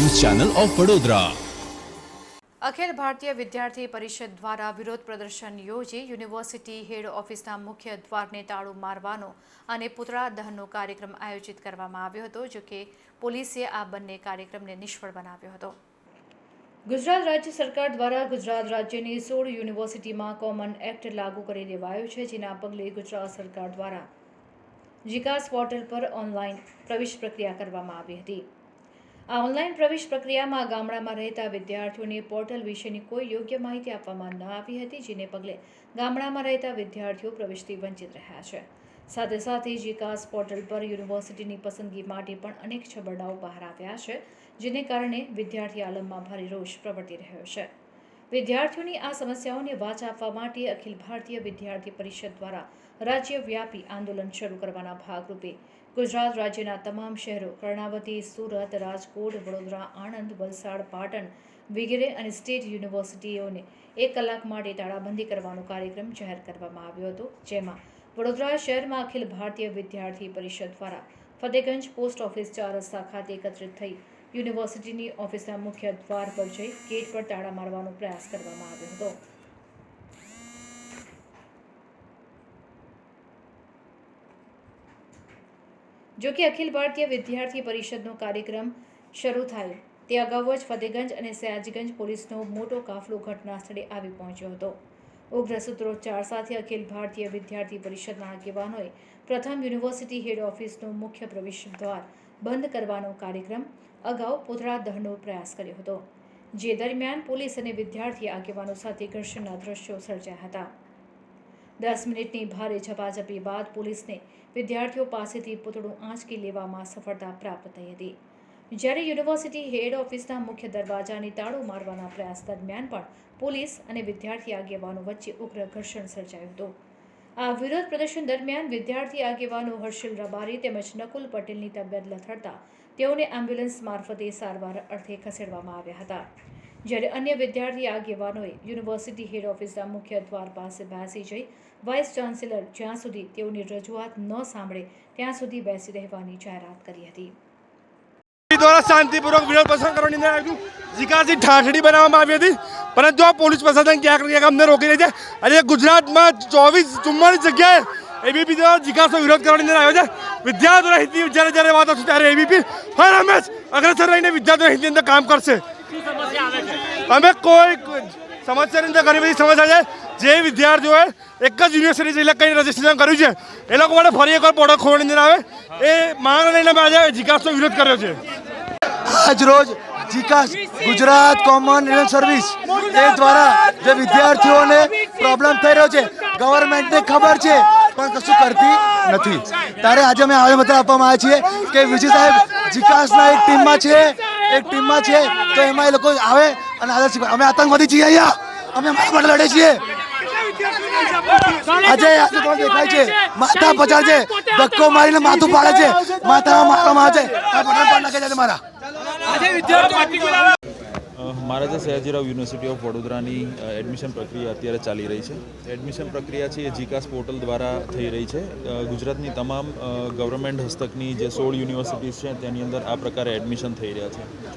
Channel of Vadodara. Akhil Bharatiya Vidyarthi પરિષદ દ્વારા વિરોધ પ્રદર્શન યોજી યુનિવર્સિટી હેડ ઓફિસના મુખ્ય દ્વારને તાળું મારવાનો અને પુતળા દહનનો કાર્યક્રમ આયોજિત કરવામાં આવ્યો હતો જો કે પોલીસે આ બંને કાર્યક્રમને નિષ્ફળ બનાવ્યો હતો. ગુજરાત રાજ્ય સરકાર દ્વારા ગુજરાત રાજ્યની સોળ યુનિવર્સિટીમાં કોમન એક્ટ લાગુ કરી દેવાયો છે જેના પગલે ગુજરાત સરકાર દ્વારા જીકાસ પોર્ટલ પર ઓનલાઈન પ્રવેશ પ્રક્રિયા કરવામાં આવી હતી. આ ઓનલાઈન પ્રવેશ પ્રક્રિયામાં ગામડામાં રહેતા વિદ્યાર્થીઓને પોર્ટલ વિશેની કોઈ યોગ્ય માહિતી આપવામાં ન આવી હતી, જેને પગલે ગામડામાં રહેતા વિદ્યાર્થીઓ પ્રવેશથી વંચિત રહ્યા છે. સાથે સાથે જીકાસ પોર્ટલ પર યુનિવર્સિટીની પસંદગી માટે પણ અનેક છબરડાઓ બહાર આવ્યા છે, જેને કારણે વિદ્યાર્થી આલમમાં ભારે રોષ પ્રવર્તી રહ્યો છે. વિદ્યાર્થીઓની આ સમસ્યાઓને વાચ આપવા માટે અખિલ ભારતીય વિદ્યાર્થી પરિષદ દ્વારા રાજ્યવ્યાપી આંદોલન શરૂ કરવાના ભાગરૂપે ગુજરાત રાજ્યના તમામ શહેરો કર્ણાવતી, સુરત, રાજકોટ, વડોદરા, આણંદ, વલસાડ, પાટણ વગેરે અને સ્ટેટ યુનિવર્સિટીઓને એક કલાક માટે તાળાબંધી કરવાનો કાર્યક્રમ જાહેર કરવામાં આવ્યો હતો, જેમાં વડોદરા શહેરમાં અખિલ ભારતીય વિદ્યાર્થી પરિષદ દ્વારા ફતેગંજ પોસ્ટ ઓફિસ ચાર રસ્તા ખાતે એકત્રિત થઈ યુનિવર્સિટીની ઓફિસના મુખ્ય દ્વાર પર જઈ ગેટ પર તાળા મારવાનો પ્રયાસ કરવામાં આવ્યો હતો. જો કે અખિલ ભારતીય વિદ્યાર્થી પરિષદનો કાર્યક્રમ શરૂ થાય. તે અગાઉ જ ફતેગંજ અને સયાજગંજ પોલીસનો મોટો કાફલો ઘટના સ્થળે આવી પહોંચ્યો હતો. ઉગ્ર સૂત્રોચ્ચાર સાથે અખિલ ભારતીય વિદ્યાર્થી પરિષદના આગેવાનોએ પ્રથમ યુનિવર્સિટી હેડ ઓફિસનો મુખ્ય પ્રવેશ દ્વાર બંધ કરવાનો કાર્યક્રમ અગાઉ પુતળા દહનનો પ્રયાસ કર્યો હતો, જે દરમિયાન પોલીસ અને વિદ્યાર્થી આગેવાનો સાથે ઘર્ષણના દ્રશ્યો સર્જાયા હતા. દસ મિનિટની ભારે ઝપાઝપી બાદ પોલીસને વિદ્યાર્થીઓ પાસેથી પૂતળું આંચકી લેવામાં સફળતા પ્રાપ્ત થઈ હતી. જ્યારે યુનિવર્સિટી હેડ ઓફિસના મુખ્ય દરવાજાની તાળું મારવાના પ્રયાસ દરમિયાન પણ પોલીસ અને વિદ્યાર્થી આગેવાનો વચ્ચે ઉગ્ર ઘર્ષણ સર્જાયું હતું. આ વિરોધ પ્રદર્શન દરમિયાન વિદ્યાર્થી આગેવાનો હર્ષિલ રબારી તેમજ નકુલ પટેલની તબિયત લથડતા તેઓને એમ્બ્યુલન્સ મારફતે સારવાર અર્થે ખસેડવામાં આવ્યા હતા. જ્યારે અન્ય વિદ્યાર્થી આગેવાનોએ યુનિવર્સિટી હેડ ઓફિસના મુખ્ય દ્વાર પાસે બેસી જઈ વાઇસ ચાન્સેલર જ્યાં સુધી તેઓની રજૂઆત ન સાંભળે, ત્યાં સુધી બેસી રહેવાની જાહેરાત કરી હતી. દ્વારા શાંતિપૂર્વક વિરોધ પસંદ કરવાની નિર્ણય આવ્યું જીકાસી ઠાઠડી બનાવવામાં આવી હતી. પરંતુ આ પોલીસ પ્રશાસન ક્યાંક ક્યાંક અમને રોકી રહી છે. અને ગુજરાતમાં ચોવીસ ચુમ્માલીસ જગ્યાએ એબીપી દ્વારા જીકાસનો વિરોધ કરવાની નિર્ણય આવ્યો છે. વિદ્યાર્થીઓના હિતની જ્યારે જ્યારે વાત હશે ત્યારે એબીપી હર હંમેશ અગ્રસર રહીને વિદ્યાર્થીઓના હિતની અંદર કામ કરશે. અમે કોઈ સમસ્યાની અંદર ઘણી બધી સમસ્યા છે. જે વિદ્યાર્થીઓએ એક જ યુનિવર્સિટી જઈને કંઈ રજીસ્ટ્રેશન કર્યું છે, એ લોકો માટે ફરી એકવાર પોર્ટલ ખોલવાની અંદર આવે. એ માંગ લઈને અમે આજે જીકાસનો વિરોધ કર્યો છે. આજ રોજ જીકાસ ગુજરાત કોમન રેલ સર્વિસ એ દ્વારા જે વિદ્યાર્થીઓને પ્રોબ્લેમ થઈ રહ્યો છે ગવર્મેન્ટને ખબર છે, પણ કશું કરતી નથી. ત્યારે આજે અમે આવેદનપત્ર આપવામાં આવ્યા છીએ કે વિજય સાહેબ જીકાસના એક ટીમમાં છે, એક ટીમમાં છે, તો એમાં એ લોકો આવે અને આદર્શ અમે આતંકવાદી છીએ અહીંયા. અમે મારા માટે લડે છીએ. આજે આજે તમને દેખાય છે. માથા પચાર છે. ધક્કો મારીને માથું પાડે છે. માથામાં મારવામાં આવે છે. આ બટન પણ નાખે છે મારા. અ, મહારાજા સયાજીરાવ યુનિવર્સિટી ઓફ વડોદરાની એડમિશન પ્રક્રિયા અત્યારે ચાલી રહી છે. એડમિશન પ્રક્રિયા છે એ જીકાસ પોર્ટલ દ્વારા થઈ રહી છે. ગુજરાતની તમામ ગવર્મેન્ટ હસ્તકની જે સોળ યુનિવર્સિટીઝ છે તેની અંદર આ પ્રકારે એડમિશન થઈ રહ્યા છે.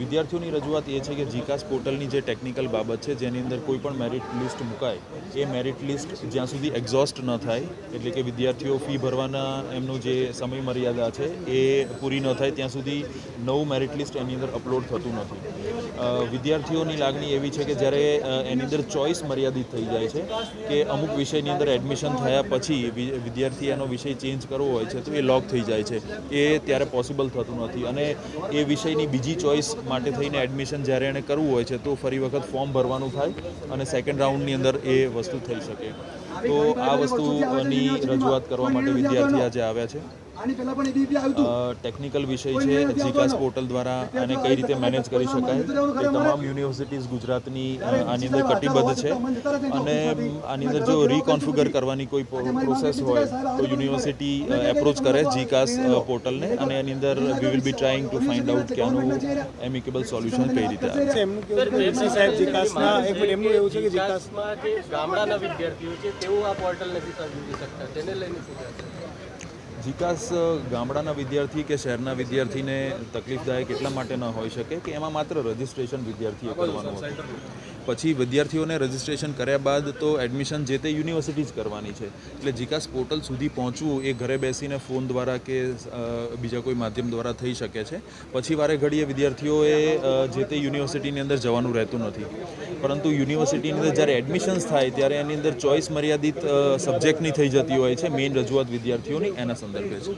વિદ્યાર્થીઓની રજૂઆત એ છે કે જીકાસ પોર્ટલની જે ટેકનિકલ બાબત છે, જેની અંદર કોઈ પણ મેરિટ લિસ્ટ મુકાય એ મેરિટ લિસ્ટ જ્યાં સુધી એક્ઝોસ્ટ ન થાય, એટલે કે વિદ્યાર્થીઓ ફી ભરવાના એમનું જે સમય મર્યાદા છે, એ પૂરી ન થાય, ત્યાં સુધી નવું મેરિટ લિસ્ટ એની અંદર અપલોડ થતું નથી. વિદ્યાર્થીઓની લાગણી એવી છે કે જ્યારે એની અંદર ચોઇસ મર્યાદિત થઈ જાય છે, કે અમુક વિષયની અંદર એડમિશન થયા પછી વિદ્યાર્થી એનો વિષય ચેન્જ કરવો હોય છે, તો એ લોક થઈ જાય છે. એ ત્યારે પોસિબલ થતું નથી. અને એ વિષયની બીજી ચોઇસ માટે થઈને એડમિશન જ્યારે એણે કરવું હોય છે, તો ફરી વખત ફોર્મ ભરવાનું થાય અને સેકન્ડ રાઉન્ડની અંદર એ વસ્તુ થઈ શકે. તો આ વસ્તુની રજૂઆત કરવા માટે વિદ્યાર્થી આજે આવ્યા છે. ટેકનિકલ વિષય છે જીકાસ પોર્ટલ દ્વારા અને કઈ રીતે મેનેજ કરી શકાય? એ તમામ યુનિવર્સિટીઝ ગુજરાતની આની અંદર કટિબદ્ધ છે. અને આની અંદર જો રીકોન્ફિગર કરવાની કોઈ પ્રોસેસ હોય તો યુનિવર્સિટી એપ્રોચ કરે જીકાસ પોર્ટલને. અને એની અંદર we will be trying to find out કે આનું એમિકેબલ સોલ્યુશન કઈ રીતે આવે છે એમનું એવું કે ગામડાના વિદ્યાર્થીઓ છે તેઓ આ પોર્ટલ નથી સમજી શકતા તેને લઈને શું અ, ગામડાના વિદ્યાર્થી કે શહેરના વિદ્યાર્થીને તકલીફદાયક એટલા માટે ન હોઈ શકે કે એમાં માત્ર રજિસ્ટ્રેશન વિદ્યાર્થીએ કરવાનું હતું પછી વિદ્યાર્થીઓને રજિસ્ટ્રેશન કર્યા બાદ તો એડમિશન જે તે યુનિવર્સિટી જ કરવાની છે. એટલે જીકાસ પોર્ટલ સુધી પહોંચવું એ ઘરે બેસીને ફોન દ્વારા કે બીજા કોઈ માધ્યમ દ્વારા થઈ શકે છે. પછી વારે ઘડીએ વિદ્યાર્થીઓએ જે તે યુનિવર્સિટીની અંદર જવાનું રહેતું નથી. પરંતુ યુનિવર્સિટીની અંદર જ્યારે એડમિશન્સ થાય ત્યારે એની અંદર ચોઈસ મર્યાદિત સબ્જેક્ટની થઈ જતી હોય છે. મેઇન રજૂઆત વિદ્યાર્થીઓની એના સંદર્ભે છે.